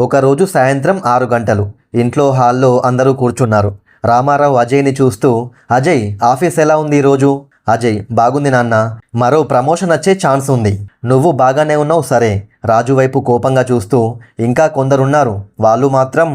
ఒకరోజు సాయంత్రం ఆరు గంటలు. ఇంట్లో హాల్లో అందరూ కూర్చున్నారు. రామారావు అజయ్ని చూస్తూ అజయ్ ఆఫీస్ ఎలా ఉంది ఈరోజు అజయ్ బాగుంది నాన్న. మరో ప్రమోషన్ వచ్చే ఛాన్స్ ఉంది. నువ్వు బాగానే ఉన్నావు సరే. రాజు వైపు కోపంగా చూస్తూ ఇంకా కొందరున్నారు. వాళ్ళు మాత్రం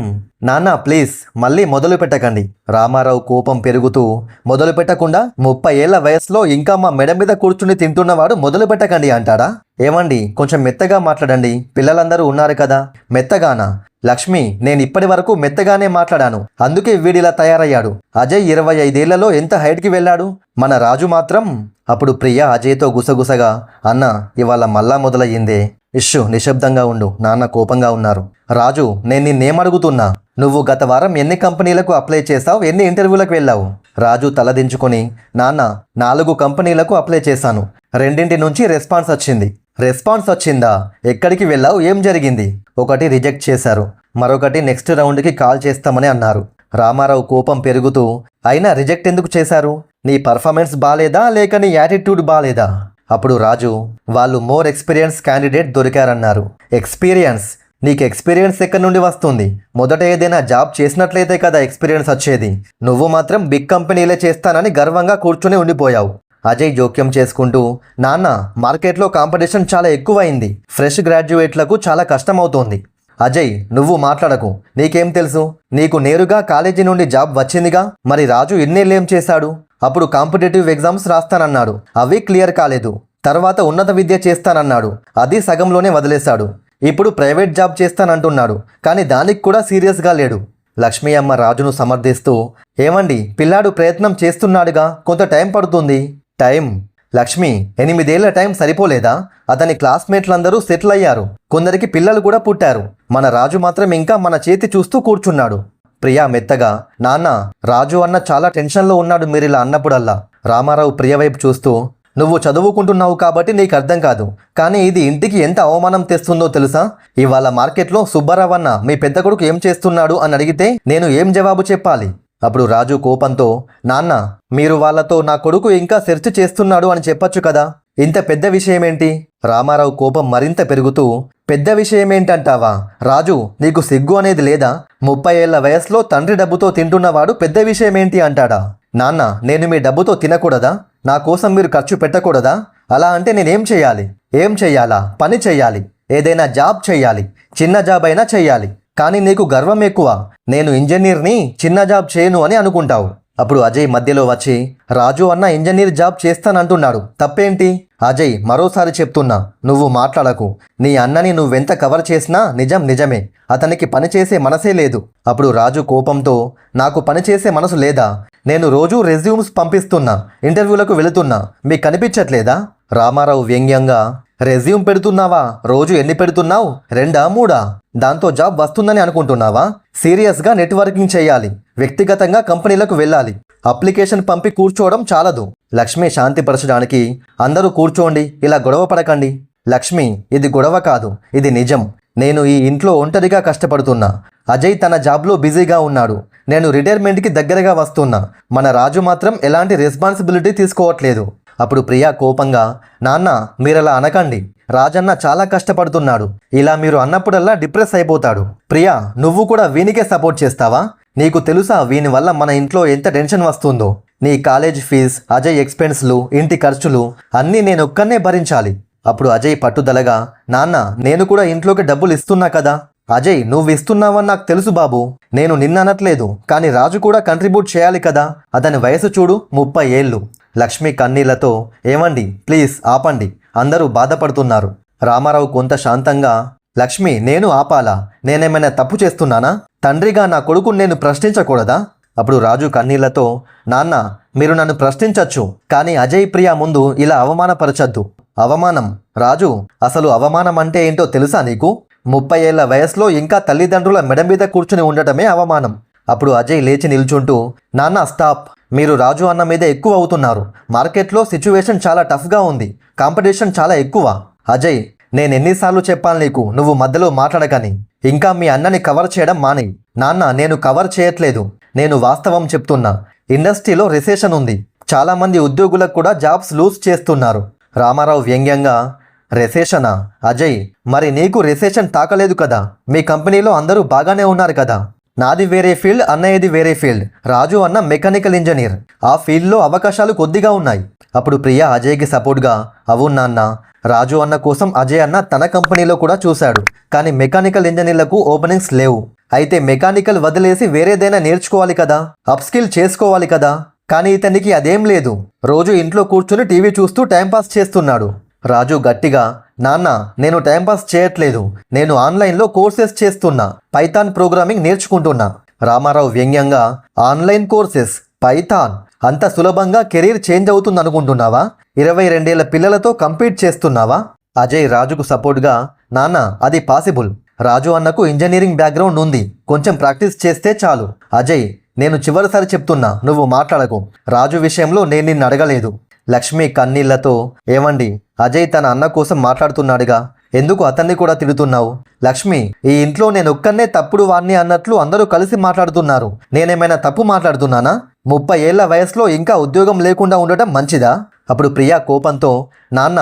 నాన్న ప్లీజ్ మళ్ళీ మొదలు పెట్టకండి. రామారావు కోపం పెరుగుతూ మొదలు పెట్టకుండా ముప్పై ఏళ్ళ వయసులో ఇంకా మా మెడ మీద కూర్చుని తింటున్నవాడు మొదలు పెట్టకండి అంటాడా? ఏమండి కొంచెం మెత్తగా మాట్లాడండి. పిల్లలందరూ ఉన్నారు కదా. మెత్తగానా? లక్ష్మి నేను ఇప్పటి వరకు మెత్తగానే మాట్లాడాను. అందుకే వీడిలా తయారయ్యాడు. అజయ్ ఇరవై ఐదేళ్ళలో ఎంత హైట్కి వెళ్ళాడు? మన రాజు మాత్రం అప్పుడు ప్రియ అజయ్తో గుసగుసగా అన్న ఇవాళ మళ్ళా మొదలయ్యిందే. ఇష్యు నిశ్శబ్దంగా ఉండు. నాన్న కోపంగా ఉన్నారు. రాజు నేను నిన్నేమడుగుతున్నా? నువ్వు గత వారం ఎన్ని కంపెనీలకు అప్లై చేశావు ఎన్ని ఇంటర్వ్యూలకు వెళ్ళావు? రాజు తలదించుకొని నాన్న నాలుగు కంపెనీలకు అప్లై చేశాను. రెండింటి నుంచి రెస్పాన్స్ వచ్చింది. రెస్పాన్స్ వచ్చిందా? ఎక్కడికి వెళ్ళావు? ఏం జరిగింది? ఒకటి రిజెక్ట్ చేశారు. మరొకటి నెక్స్ట్ రౌండ్కి కాల్ చేస్తామని అన్నారు. రామారావు కోపం పెరుగుతూ అయినా రిజెక్ట్ ఎందుకు చేశారు? నీ పర్ఫార్మెన్స్ బాలేదా? లేక నీ యాటిట్యూడ్ బాలేదా? అప్పుడు రాజు వాళ్ళు మోర్ ఎక్స్పీరియన్స్ క్యాండిడేట్ దొరికారన్నారు. ఎక్స్పీరియన్స్? నీకు ఎక్స్పీరియన్స్ ఎక్కడి నుండి వస్తుంది? మొదట ఏదైనా జాబ్ చేసినట్లయితే కదా ఎక్స్పీరియన్స్ వచ్చేది. నువ్వు మాత్రం బిగ్ కంపెనీలే చేస్తానని గర్వంగా కూర్చుని ఉండిపోయావు. అజయ్ జోక్యం చేసుకుంటూ నాన్న మార్కెట్లో కాంపిటీషన్ చాలా ఎక్కువైంది. ఫ్రెష్ గ్రాడ్యుయేట్లకు చాలా కష్టమవుతోంది. అజయ్ నువ్వు మాట్లాడకు. నీకేం తెలుసు? నీకు నేరుగా కాలేజీ నుండి జాబ్ వచ్చిందిగా? మరి రాజు ఇన్నేళ్ళేం చేశాడు? అప్పుడు కాంపిటేటివ్ ఎగ్జామ్స్ రాస్తానన్నాడు. అవి క్లియర్ కాలేదు. తర్వాత ఉన్నత విద్య చేస్తానన్నాడు. అది సగంలోనే వదిలేశాడు. ఇప్పుడు ప్రైవేట్ జాబ్ చేస్తానంటున్నాడు. కానీ దానికి కూడా సీరియస్గా లేడు. లక్ష్మీ అమ్మ రాజును సమర్థిస్తూ ఏమండి పిల్లాడు ప్రయత్నం చేస్తున్నాడుగా. కొంత టైం పడుతుంది. టైం? లక్ష్మి ఎనిమిదేళ్ళ టైం సరిపోలేదా? అతని క్లాస్మేట్లందరూ సెటిల్ అయ్యారు. కొందరికి పిల్లలు కూడా పుట్టారు. మన రాజు మాత్రం ఇంకా మన చేతి చూస్తూ కూర్చున్నాడు. ప్రియా మెత్తగా నాన్న రాజు అన్న చాలా టెన్షన్లో ఉన్నాడు మీరిలా అన్నప్పుడల్లా. రామారావు ప్రియ వైపు చూస్తూ నువ్వు చదువుకుంటున్నావు కాబట్టి నీకు అర్థం కాదు. కానీ ఇది ఇంటికి ఎంత అవమానం తెస్తుందో తెలుసా? ఇవాళ మార్కెట్లో సుబ్బారావన్న మీ పెద్ద కొడుకు ఏం చేస్తున్నాడు అని అడిగితే నేను ఏం జవాబు చెప్పాలి? అప్పుడు రాజు కోపంతో నాన్న మీరు వాళ్ళతో నా కొడుకు ఇంకా సెర్చ్ చేస్తున్నాడు అని చెప్పొచ్చు కదా. ఇంత పెద్ద విషయమేంటి? రామారావు కోపం మరింత పెరుగుతూ పెద్ద విషయం ఏంటంటావా రాజు నీకు సిగ్గు అనేది లేదా? ముప్పై ఏళ్ళ వయసులో తండ్రి డబ్బుతో తింటున్నవాడు పెద్ద విషయం ఏంటి అంటాడా? నాన్న నేను మీ డబ్బుతో తినకూడదా? నా కోసం మీరు ఖర్చు పెట్టకూడదా? అలా అంటే నేనేం చేయాలి? ఏం చెయ్యాలా పని చెయ్యాలి ఏదైనా జాబ్ చెయ్యాలి చిన్న జాబ్ అయినా చెయ్యాలి కానీ నీకు గర్వం ఎక్కువ. నేను ఇంజనీర్ని చిన్న జాబ్ చేయను అని అనుకుంటావు. అప్పుడు అజయ్ మధ్యలో వచ్చి రాజు అన్న ఇంజనీర్ జాబ్ చేస్తానంటున్నాడు. తప్పేంటి? అజయ్ మరోసారి చెప్తున్నా నువ్వు మాట్లాడకు. నీ అన్నని నువ్వెంత కవర్ చేసినా నిజం నిజమే. అతనికి పనిచేసే మనసే లేదు. అప్పుడు రాజు కోపంతో నాకు పనిచేసే మనసు లేదా? నేను రోజూ రెజ్యూమ్స్ పంపిస్తున్నా ఇంటర్వ్యూలకు వెళుతున్నా. మీకు కనిపించట్లేదా? రామారావు వ్యంగ్యంగా రెజ్యూమ్ పెడుతున్నావా? రోజు ఎన్ని పెడుతున్నావు? రెండా మూడా? దాంతో జాబ్ వస్తుందని అనుకుంటున్నావా? సీరియస్గా నెట్వర్కింగ్ చేయాలి. వ్యక్తిగతంగా కంపెనీలకు వెళ్ళాలి. అప్లికేషన్ పంపి కూర్చోవడం చాలదు. లక్ష్మి శాంతిపరచడానికి అందరూ కూర్చోండి ఇలా గొడవ పడకండి. లక్ష్మి ఇది గొడవ కాదు ఇది నిజం. నేను ఈ ఇంట్లో ఒంటరిగా కష్టపడుతున్నా. అజయ్ తన జాబ్లో బిజీగా ఉన్నాడు. నేను రిటైర్మెంట్కి దగ్గరగా వస్తున్నా. మన రాజు మాత్రం ఎలాంటి రెస్పాన్సిబిలిటీ తీసుకోవట్లేదు. అప్పుడు ప్రియా కోపంగా నాన్న మీరలా అనకండి. రాజన్న చాలా కష్టపడుతున్నాడు. ఇలా మీరు అన్నప్పుడల్లా డిప్రెస్ అయిపోతాడు. ప్రియా నువ్వు కూడా వీనికే సపోర్ట్ చేస్తావా? నీకు తెలుసా వీని వల్ల మన ఇంట్లో ఎంత టెన్షన్ వస్తుందో? నీ కాలేజ్ ఫీజ్ అజయ్ ఎక్స్పెన్స్లు ఇంటి ఖర్చులు అన్నీ నేను ఒక్కనే భరించాలి. అప్పుడు అజయ్ పట్టుదలగా నాన్న నేను కూడా ఇంట్లోకి డబ్బులు ఇస్తున్నా కదా. అజయ్ నువ్వు ఇస్తున్నావని నాకు తెలుసు బాబు. నేను నిన్ననట్లేదు కానీ రాజు కూడా కంట్రిబ్యూట్ చేయాలి కదా. అతని వయసు చూడు ముప్పై ఏళ్ళు. లక్ష్మి కన్నీళ్ళతో ఏమండి ప్లీజ్ ఆపండి. అందరూ బాధపడుతున్నారు. రామారావు కొంత శాంతంగా లక్ష్మి నేను ఆపాలా? నేనేమైనా తప్పు చేస్తున్నానా? తండ్రిగా నా కొడుకుని నేను ప్రశ్నించకూడదా? అప్పుడు రాజు కన్నీళ్ళతో నాన్న మీరు నన్ను ప్రశ్నించవచ్చు కానీ అజయ్ ప్రియ ముందు ఇలా అవమానపరచద్దు. అవమానం? రాజు అసలు అవమానం అంటే ఏంటో తెలుసా నీకు? ముప్పై ఏళ్ళ వయసులో ఇంకా తల్లిదండ్రుల మెడ మీద కూర్చుని ఉండటమే అవమానం. అప్పుడు అజయ్ లేచి నిల్చుంటూ నాన్న స్టాప్. మీరు రాజు అన్న మీద ఎక్కువ అవుతున్నారు. మార్కెట్లో సిచ్యువేషన్ చాలా టఫ్గా ఉంది. కాంపిటీషన్ చాలా ఎక్కువ. అజయ్ నేను ఎన్నిసార్లు చెప్పాలి నీకు నువ్వు మధ్యలో మాట్లాడకని. ఇంకా మీ అన్నని కవర్ చేయడం మానేయి నాన్న నేను కవర్ చేయట్లేదు. నేను వాస్తవం చెప్తున్నా. ఇండస్ట్రీలో రిసెషన్ ఉంది. చాలామంది ఉద్యోగులకు కూడా జాబ్స్ లూజ్ చేస్తున్నారు. రామారావు వ్యంగ్యంగా రెసెషనా? అజయ్ మరి నీకు రిసెషన్ తాకలేదు కదా. మీ కంపెనీలో అందరూ బాగానే ఉన్నారు కదా. నాది వేరే ఫీల్డ్ అన్నయ్యది వేరే ఫీల్డ్. రాజు అన్న మెకానికల్ ఇంజనీర్. ఆ ఫీల్డ్లో అవకాశాలు కొద్దిగా ఉన్నాయి. అప్పుడు ప్రియా అజయ్కి సపోర్ట్గా అవును నాన్న. రాజు అన్న కోసం అజయ్ అన్న తన కంపెనీలో కూడా చూశాడు. కానీ మెకానికల్ ఇంజనీర్లకు ఓపెనింగ్స్ లేవు. అయితే మెకానికల్ వదిలేసి వేరేదైనా నేర్చుకోవాలి కదా? అప్స్కిల్ చేసుకోవాలి కదా? కానీ ఇతనికి అదేం లేదు. రోజు ఇంట్లో కూర్చుని టీవీ చూస్తూ టైంపాస్ చేస్తున్నాడు. రాజు గట్టిగా నాన్న నేను టైంపాస్ చేయట్లేదు. నేను ఆన్లైన్లో కోర్సెస్ చేస్తున్నా. పైథాన్ ప్రోగ్రామింగ్ నేర్చుకుంటున్నా. రామారావు వ్యంగ్యంగా ఆన్లైన్ కోర్సెస్? పైథాన్? అంత సులభంగా కెరీర్ చేంజ్ అవుతుంది అనుకుంటున్నావా ఇరవై రెండేళ్ళ పిల్లలతో కంపీట్ చేస్తున్నావా? అజయ్ రాజుకు సపోర్ట్గా నాన్న అది పాసిబుల్. రాజు అన్నకు ఇంజనీరింగ్ బ్యాక్గ్రౌండ్ ఉంది. కొంచెం ప్రాక్టీస్ చేస్తే చాలు. అజయ్ నేను చివరిసారి చెప్తున్నా నువ్వు మాట్లాడకు. రాజు విషయంలో నేను నిన్ను అడగలేదు. లక్ష్మి కన్నీళ్ళతో ఏమండి అజయ్ తన అన్న కోసం మాట్లాడుతున్నాడుగా ఎందుకు అతన్ని కూడా తిడుతున్నావు? లక్ష్మి ఈ ఇంట్లో నేను ఒక్కనే తప్పుడు వాణ్ణి అన్నట్లు అందరూ కలిసి మాట్లాడుతున్నారు. నేనేమైనా తప్పు మాట్లాడుతున్నానా? ముప్పై ఏళ్ళ వయసులో ఇంకా ఉద్యోగం లేకుండా ఉండటం మంచిదా? అప్పుడు ప్రియా కోపంతో నాన్న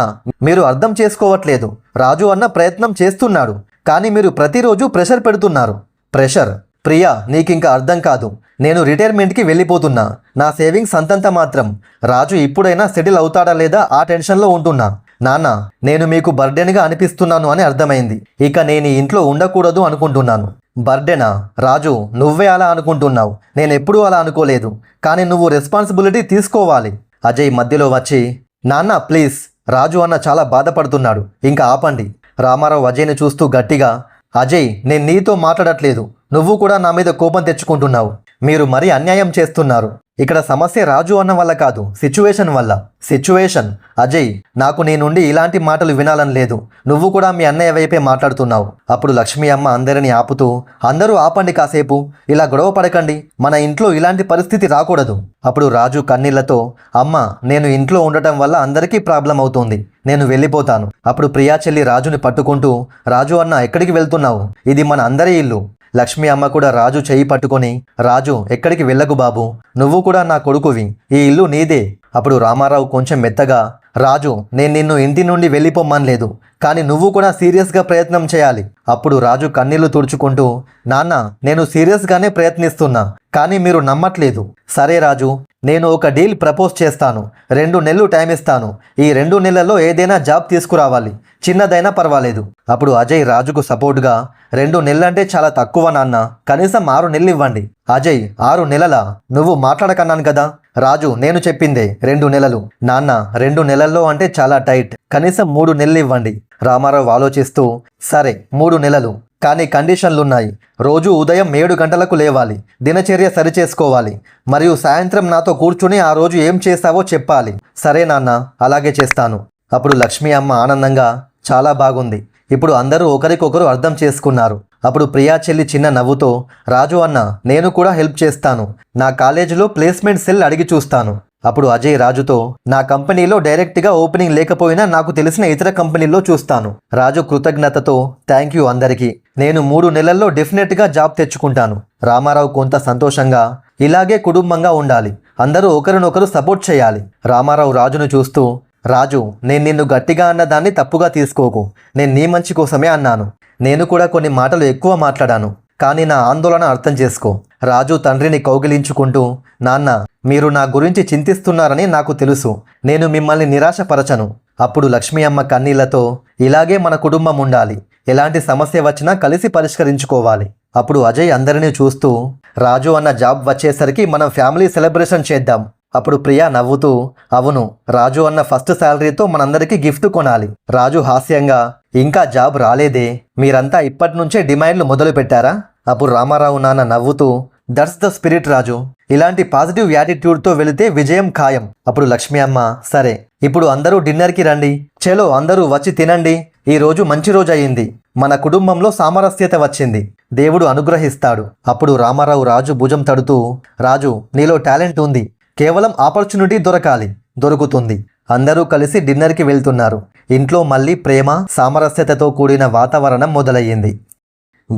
మీరు అర్థం చేసుకోవట్లేదు. రాజు అన్న ప్రయత్నం చేస్తున్నాడు కానీ మీరు ప్రతిరోజు ప్రెషర్ పెడుతున్నారు. ప్రెషర్? ప్రియా నీకింక అర్థం కాదు. నేను రిటైర్మెంట్కి వెళ్ళిపోతున్నా. నా సేవింగ్స్ అంతంత మాత్రం. రాజు ఇప్పుడైనా సెటిల్ అవుతాడా లేదా ఆ టెన్షన్లో ఉంటున్నా. నాన్న నేను మీకు బర్డెన్గా అనిపిస్తున్నాను అని అర్థమైంది. ఇక నేను ఇంట్లో ఉండకూడదు అనుకుంటున్నాను. బర్డెనా రాజు నువ్వే అలా అనుకుంటున్నావు. నేను ఎప్పుడూ అలా అనుకోలేదు. కానీ నువ్వు రెస్పాన్సిబిలిటీ తీసుకోవాలి. అజయ్ మధ్యలో వచ్చి నాన్న ప్లీజ్. రాజు అన్న చాలా బాధపడుతున్నాడు. ఇంకా ఆపండి. రామారావు అజయ్ని చూస్తూ గట్టిగా అజయ్ నేను నీతో మాట్లాడట్లేదు. నువ్వు కూడా నా మీద కోపం తెచ్చుకుంటున్నావు. మీరు మరీ అన్యాయం చేస్తున్నారు. ఇక్కడ సమస్య రాజు అన్న వల్ల కాదు సిచ్యువేషన్ వల్ల. సిచ్యువేషన్ అజయ్ నాకు నీ నుండి ఇలాంటి మాటలు వినాలని లేదు. నువ్వు కూడా మీ అన్నయ్య వైపే మాట్లాడుతున్నావు. అప్పుడు లక్ష్మీ అమ్మ అందరిని ఆపుతూ అందరూ ఆపండి కాసేపు. ఇలా గొడవ పడకండి. మన ఇంట్లో ఇలాంటి పరిస్థితి రాకూడదు. అప్పుడు రాజు కన్నీళ్ళతో అమ్మ నేను ఇంట్లో ఉండటం వల్ల అందరికీ ప్రాబ్లం అవుతుంది. నేను వెళ్ళిపోతాను. అప్పుడు ప్రియా చెల్లి రాజుని పట్టుకుంటూ రాజు అన్న ఎక్కడికి వెళ్తున్నావు? ఇది మన అందరి ఇల్లు. లక్ష్మి అమ్మ కూడా రాజు చేయి పట్టుకొని రాజు ఎక్కడికి వెళ్ళకు బాబు? నువ్వు కూడా నా కొడుకువి. ఈ ఇల్లు నీదే. అప్పుడు రామారావు కొంచెం మెత్తగా రాజు నేను నిన్ను ఇంటి నుండి వెళ్ళిపోమ్మనలేదు కానీ నువ్వు కూడా సీరియస్గా ప్రయత్నం చేయాలి. అప్పుడు రాజు కన్నీళ్ళు తుడుచుకుంటూ నాన్న నేను సీరియస్గానే ప్రయత్నిస్తున్నా కానీ మీరు నమ్మట్లేదు. సరే రాజు నేను ఒక డీల్ ప్రపోజ్ చేస్తాను. రెండు నెలలు టైం ఇస్తాను ఈ రెండు నెలల్లో ఏదైనా జాబ్ తీసుకురావాలి. చిన్నదైనా పర్వాలేదు. అప్పుడు అజయ్ రాజుకు సపోర్ట్గా రెండు నెలలంటే చాలా తక్కువ నాన్న. కనీసం ఆరు నెలలు ఇవ్వండి. అజయ్ ఆరు నెలల? నువ్వు మాట్లాడకన్నాను కదా? రాజు నేను చెప్పిందే రెండు నెలలు. నాన్న రెండు నెలల్లో అంటే చాలా టైట్. కనీసం మూడు నెలలు ఇవ్వండి. రామారావు ఆలోచిస్తూ సరే మూడు నెలలు. కానీ కండిషన్లున్నాయి. రోజు ఉదయం ఏడు గంటలకు లేవాలి. దినచర్య సరిచేసుకోవాలి. మరియు సాయంత్రం నాతో కూర్చుని ఆ రోజు ఏం చేస్తావో చెప్పాలి. సరే నాన్న అలాగే చేస్తాను. అప్పుడు లక్ష్మి అమ్మ ఆనందంగా చాలా బాగుంది. ఇప్పుడు అందరూ ఒకరికొకరు అర్థం చేసుకున్నారు. అప్పుడు ప్రియా చెల్లి చిన్న నవ్వుతో రాజు అన్న నేను కూడా హెల్ప్ చేస్తాను. నా కాలేజీలో ప్లేస్మెంట్ సెల్ అడిగి చూస్తాను. అప్పుడు అజయ్ రాజుతో నా కంపెనీలో డైరెక్ట్గా ఓపెనింగ్ లేకపోయినా నాకు తెలిసిన ఇతర కంపెనీల్లో చూస్తాను. రాజు కృతజ్ఞతతో థ్యాంక్ యూ అందరికీ. నేను మూడు నెలల్లో డెఫినెట్గా జాబ్ తెచ్చుకుంటాను. రామారావు కొంత సంతోషంగా ఇలాగే కుటుంబంగా ఉండాలి. అందరూ ఒకరినొకరు సపోర్ట్ చేయాలి. రామారావు రాజును చూస్తూ రాజు నేను నిన్ను గట్టిగా అన్నదాన్ని తప్పుగా తీసుకోకు. నేను నీ మంచి కోసమే అన్నాను. నేను కూడా కొన్ని మాటలు ఎక్కువ మాట్లాడాను. కానీ నా ఆందోళన అర్థం చేసుకో. రాజు తండ్రిని కౌగిలించుకుంటూ నాన్న మీరు నా గురించి చింతిస్తున్నారని నాకు తెలుసు. నేను మిమ్మల్ని నిరాశపరచను. అప్పుడు లక్ష్మీ అమ్మ కన్నీళ్ళతో ఇలాగే మన కుటుంబం ఉండాలి. ఎలాంటి సమస్య వచ్చినా కలిసి పరిష్కరించుకోవాలి అప్పుడు అజయ్ అందరినీ చూస్తూ రాజు అన్న జాబ్ వచ్చేసరికి మనం ఫ్యామిలీ సెలబ్రేషన్ చేద్దాం. అప్పుడు ప్రియా నవ్వుతూ అవును రాజు అన్న ఫస్ట్ శాలరీతో మనందరికీ గిఫ్ట్ కొనాలి. రాజు హాస్యంగా ఇంకా జాబ్ రాలేదే మీరంతా ఇప్పటి నుంచే డిమాండ్లు మొదలు పెట్టారా అప్పుడు రామారావు నాన్న నవ్వుతూ దట్స్ ద స్పిరిట్ రాజు. ఇలాంటి పాజిటివ్ యాటిట్యూడ్తో వెళితే విజయం ఖాయం. అప్పుడు లక్ష్మి అమ్మ సరే ఇప్పుడు అందరూ డిన్నర్కి రండి. చలో అందరూ వచ్చి తినండి. ఈ రోజు మంచి రోజు అయింది. మన కుటుంబంలో సామరస్యత వచ్చింది. దేవుడు అనుగ్రహిస్తాడు. అప్పుడు రామారావు రాజు భుజం తడుతూ రాజు నీలో టాలెంట్ ఉంది. కేవలం ఆపర్చునిటీ దొరకాలి దొరుకుతుంది. అందరూ కలిసి డిన్నర్కి వెళ్తున్నారు. ఇంట్లో మళ్ళీ ప్రేమ సామరస్యతతో కూడిన వాతావరణం మొదలయ్యింది.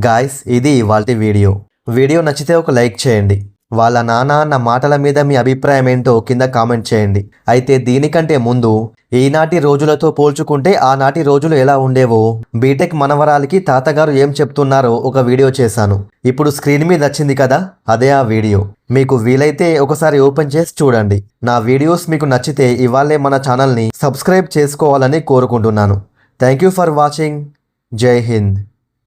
గాయస్ ఇది ఇవాల్టి వీడియో. వీడియో నచ్చితే ఒక లైక్ చేయండి. వాళ్ళ నాన్న అన్న మాటల మీద మీ అభిప్రాయం ఏంటో కింద కామెంట్ చేయండి. అయితే దీనికంటే ముందు ఈనాటి రోజులతో పోల్చుకుంటే ఆనాటి రోజులు ఎలా ఉండేవో బీటెక్ మనవరాలికి తాతగారు ఏం చెప్తున్నారో ఒక వీడియో చేశాను. ఇప్పుడు స్క్రీన్ మీద వచ్చింది కదా అదే ఆ వీడియో. మీకు వీలైతే ఒకసారి ఓపెన్ చేసి చూడండి. నా వీడియోస్ మీకు నచ్చితే ఇవాళే మన ఛానల్ని సబ్స్క్రైబ్ చేసుకోవాలని కోరుకుంటున్నాను. Thank you for watching. జై హింద్.